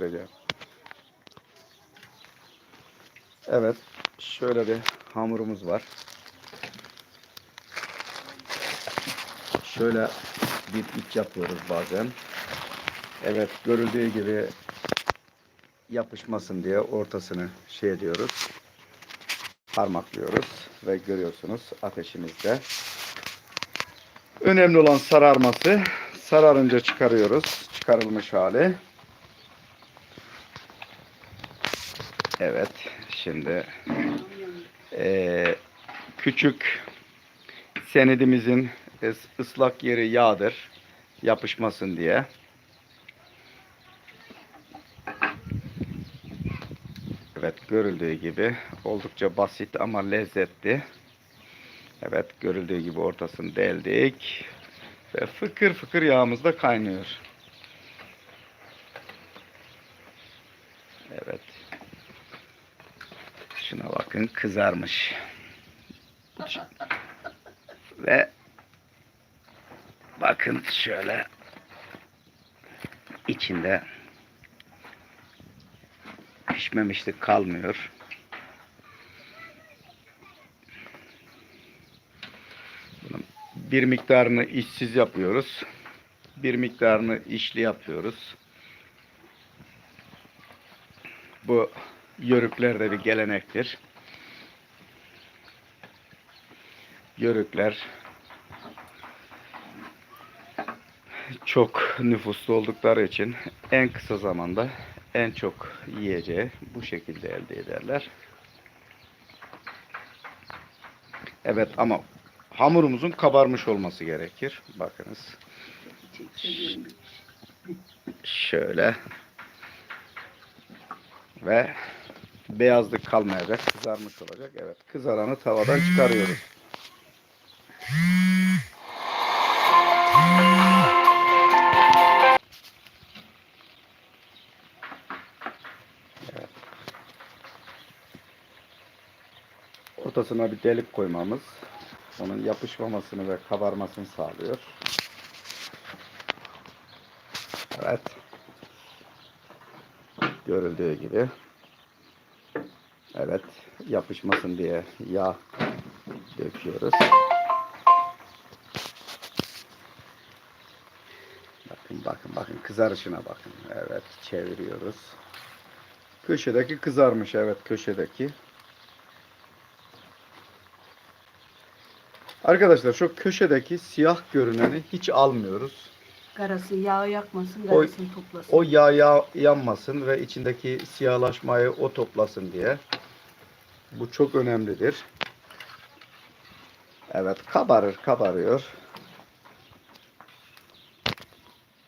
vereceğim. Evet. Şöyle bir hamurumuz var. Şöyle bir iç yapıyoruz bazen. Evet görüldüğü gibi yapışmasın diye ortasını şey ediyoruz. Parmaklıyoruz ve görüyorsunuz ateşimizde. Önemli olan sararması. Sararınca çıkarıyoruz. Çıkarılmış hali. Evet. Şimdi eee, küçük senedimizin ıs- ıslak yeri yağdır. Yapışmasın diye. Evet görüldüğü gibi oldukça basit ama lezzetli. Evet görüldüğü gibi ortasını deldik. Ve fıkır fıkır yağımız da kaynıyor. Evet. Şuna bakın kızarmış. Ve bakın şöyle içinde pişmemişlik kalmıyor. Bunun bir miktarını işsiz yapıyoruz. Bir miktarını işli yapıyoruz. Bu yörüklerde bir gelenektir. Yörükler çok nüfuslu oldukları için en kısa zamanda en çok yiyeceği bu şekilde elde ederler. Evet ama hamurumuzun kabarmış olması gerekir. Bakınız. Şöyle. Ve beyazlık kalmayacak. Kızarmış olacak. Evet. Kızaranı tavadan çıkarıyoruz. Ortasına bir delik koymamız onun yapışmamasını ve kabarmasını sağlıyor. Evet. Görüldüğü gibi. Evet. Yapışmasın diye yağ döküyoruz. Bakın bakın bakın kızarışına bakın. Evet çeviriyoruz. Köşedeki kızarmış evet köşedeki. Arkadaşlar şu köşedeki siyah görüneni hiç almıyoruz. Karası yağ yakmasın, O- karasını toplasın. O yağ, yağ yanmasın ve içindeki siyahlaşmayı o toplasın diye. Bu çok önemlidir. Evet kabarır kabarıyor.